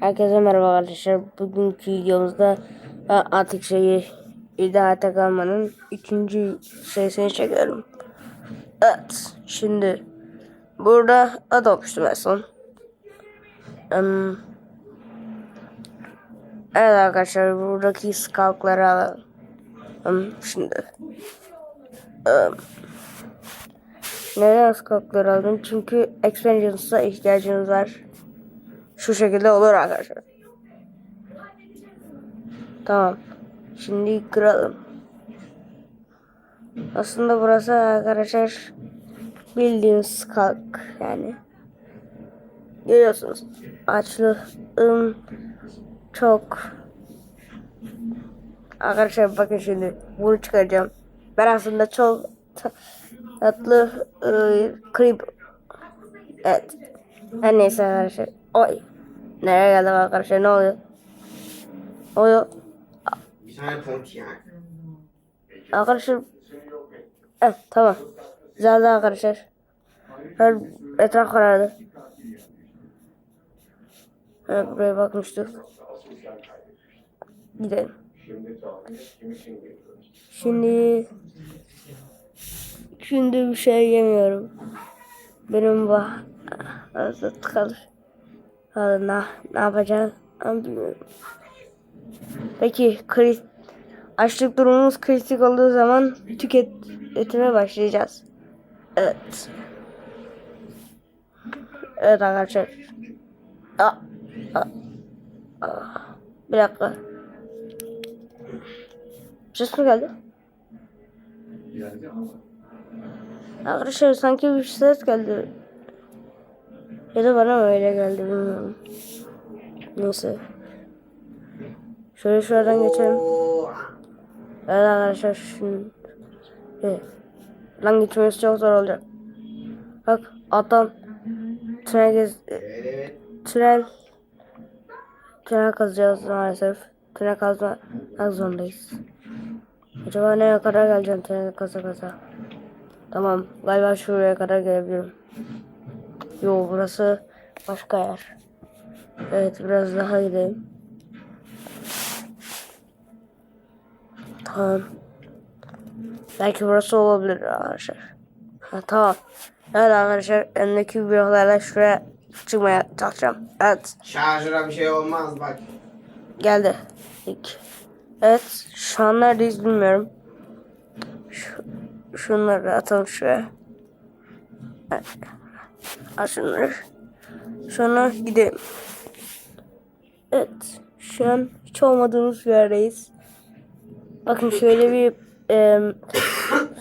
Herkese merhaba arkadaşlar. Bugünkü videomuzda e, artık şeyi İdare kalmanın üçüncü şeysini çekiyorum. Evet. Şimdi burada ad olmuştum en son. Evet arkadaşlar buradaki skalkları alalım. Em, Şimdi em, neden skalkları aldım? Çünkü expansions'a ihtiyacınız var. Şu şekilde olur arkadaşlar. Tamam. Şimdi kıralım. Aslında burası arkadaşlar bildiğiniz kalk yani. Görüyorsunuz. Açlığım çok. Arkadaşlar bakın şimdi bunu çıkaracağım. Ben aslında çok ta- tatlı e, creep. Evet. Her neyse arkadaşlar. Oy. Nereye geldim arkadaşlar ne oluyor? Ne oluyor? Bir tane pontiyak. Arkadaşlar. Evet tamam. Güzeldi arkadaşlar. Her etraf karardı. Evet buraya bakmıştık. Gidelim. Şimdi şimdi bir şey yemiyorum. Benim bu ağzı tıkalı. Ne, ne yapacağız. Peki kri, açlık durumumuz kritik olduğu zaman tüketime başlayacağız. Evet. Evet arkadaşlar. Aa, aa, aa. Bir dakika. Ses mi geldi? Arkadaşlar sanki bir ses geldi. Ya da bana öyle geldi bilmiyorum. Neyse. Şöyle şuradan geçelim. Evet arkadaşlar şimdi. Evet. Lan gitmesi çok zor olacak. Bak adam tünel gez tünel tünel kazacağız maalesef. Tünel kazmak zorundayız. Acaba nereye kadar geleceğim tünel kaza kaza. Tamam galiba şuraya kadar gelebilirim. Yo burası başka yer. Evet biraz daha gidelim. Tamam. Belki burası olabilir arkadaşlar. Ha, tamam. Evet arkadaşlar elimdeki bloklarla şuraya çıkmaya çalışacağım. Evet Şarjıra bir şey olmaz bak. geldi. İlk. Evet şu an neredeyiz bilmiyorum. Şu, şunları atalım şuraya. Evet. Şunları. Sonra gidelim. Evet. Şu an hiç olmadığımız bir yerdeyiz. Bakın şöyle bir em,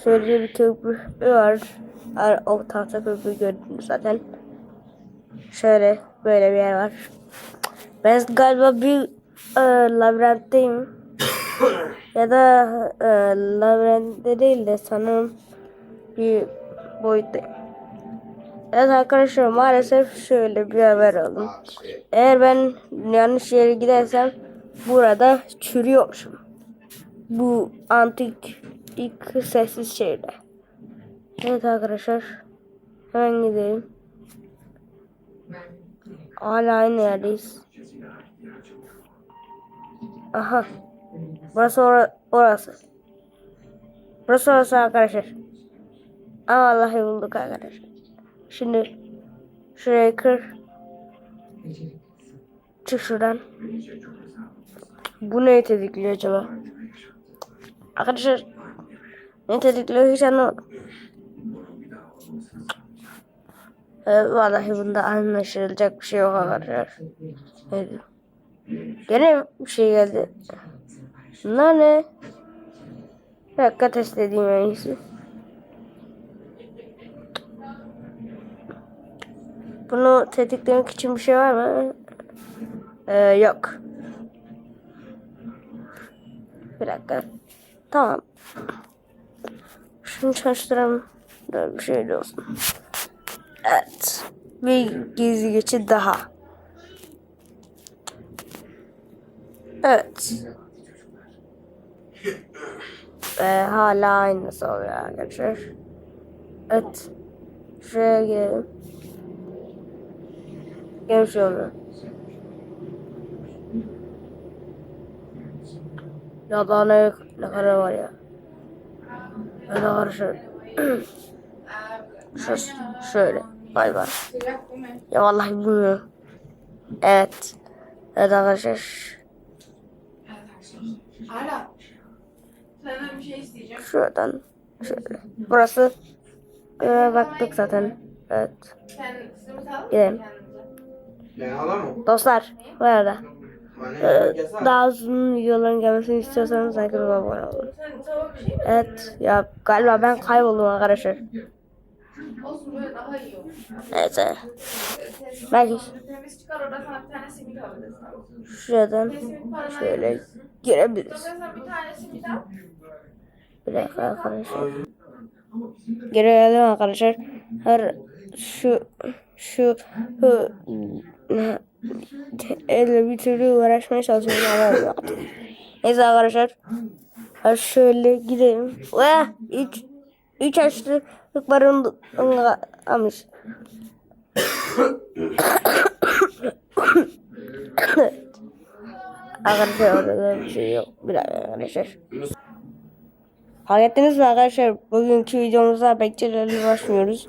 şöyle bir köprü var. Ar- O tahta köprü gördünüz zaten. Şöyle böyle bir yer var. Ben galiba bir e, labirentteyim. ya da e, labirentte değil de sanırım bir boyuttayım. Evet arkadaşlar maalesef şöyle bir haber aldım. Eğer ben yanlış yere gidersem burada çürüyormuşum. Bu antik ilk sessiz şehirde. Evet arkadaşlar. Hemen gidelim. Hala aynı yerdeyiz. Aha. Burası ora- orası. Burası orası arkadaşlar. Aa, vallahi bulduk arkadaşlar. Şimdi şurayı kır. Çık şuradan. Bu neyi tetikliyor acaba? Arkadaşlar ne tetikliyor hiç anlamadım. Evet, vallahi bunda anlaşılacak bir şey yok arkadaşlar. Evet. Gene bir şey geldi. Bunlar ne? Bir dakika test edeyim en iyisi. Bunu tetiklemek için bir şey var mı? Ee, yok. Bir dakika. Tamam. Şunu çalıştıralım. Böyle bir şey olsun. Evet. Bir gizli geçit daha. Evet. Ee, hala aynısı oluyor arkadaşlar. Evet. Şuraya girelim. Görüşürüz. Ya daha ne, ne kadar var ya. Ben de karışır. Şöyle. şöyle. Bay bay. Ya vallahi bunu. Evet. Evet arkadaşlar. Şuradan. Şöyle. Burası. Ee, baktık zaten. Evet. Gidelim. Dostlar bu arada Bana e, daha uzun videoların gelmesini istiyorsanız ve abone olun. Evet ya galiba ben kayboldum arkadaşlar. Evet. Belki şuradan şöyle girebiliriz. Bir dakika arkadaşlar. Gelelim arkadaşlar. Her şu şu şu elle bir türlü uğraşmaya çalışıyorum ama olmuyor. Neyse arkadaşlar. Ha şöyle gidelim. Ve üç üç açlıkların almış. arkadaşlar orada da bir şey yok. Bir dakika arkadaşlar. Fark ettiniz mi arkadaşlar? Bugünkü videomuzda bekçilerle uğraşmıyoruz.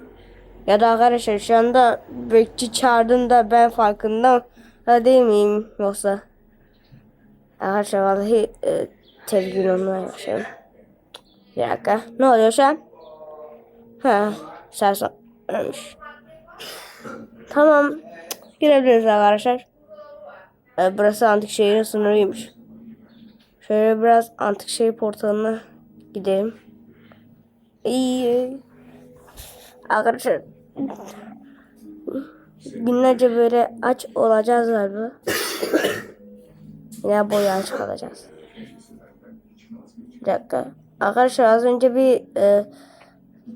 Ya da arkadaşlar şu anda bekçi çağırdığında ben farkında da değil miyim yoksa? Arkadaşlar vallahi e, tedirgin olmaya başladım. Bir dakika. Ne oluyor şu an? Ha, sersan ölmüş. Tamam. Girebiliriz arkadaşlar. E, burası antik şehrin sınırıymış. Şöyle biraz antik şehir portalına gidelim. İyi. Arkadaşlar günlerce böyle aç olacağız galiba. Yine boyu aç kalacağız. Bir dakika. Arkadaşlar az önce bir e,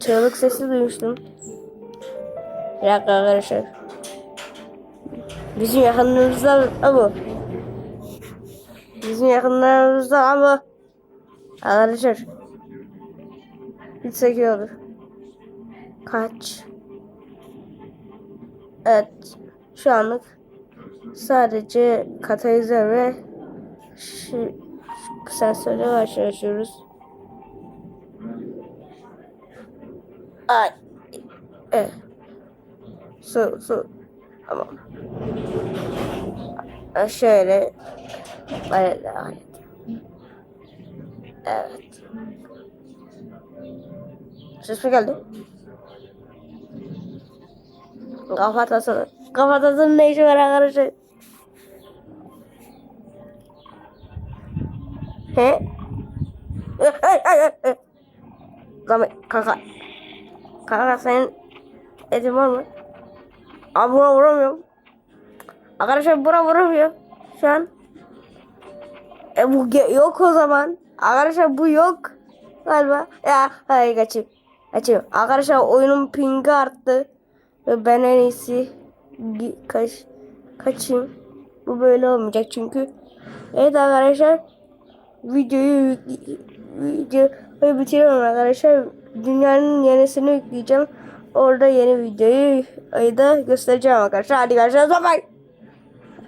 çığlık sesi duymuştum. Bir dakika arkadaşlar. Bizim yakınlarımızda ama bizim yakınlarımızda ama arkadaşlar gitsek iyi olur. Kaç? Evet. Şu anlık sadece katalizör ve şu, şu sensörle karşılaşıyoruz. Ay. Evet. Su, su. Tamam. E, Şöyle. Böyle edelim. Evet. Ses mi geldi? Kafatasını. Kafatasının ne işi var arkadaşlar? He? Zahmet kanka. Kanka senin etin var mı? Abi buna vuramıyorum. Arkadaşlar buna vuramıyor. Şu an. E bu yok o zaman. Arkadaşlar bu yok. Galiba. Ya hayır kaçayım. Kaçayım. Arkadaşlar oyunun pingi arttı. Ve ben en iyisi kaç, kaçayım. Bu böyle olmayacak çünkü. Evet arkadaşlar. Videoyu videoyu bitiriyorum arkadaşlar. Dünyanın yenisini yükleyeceğim. Orada yeni videoyu da göstereceğim arkadaşlar. Hadi görüşürüz. Bye bye.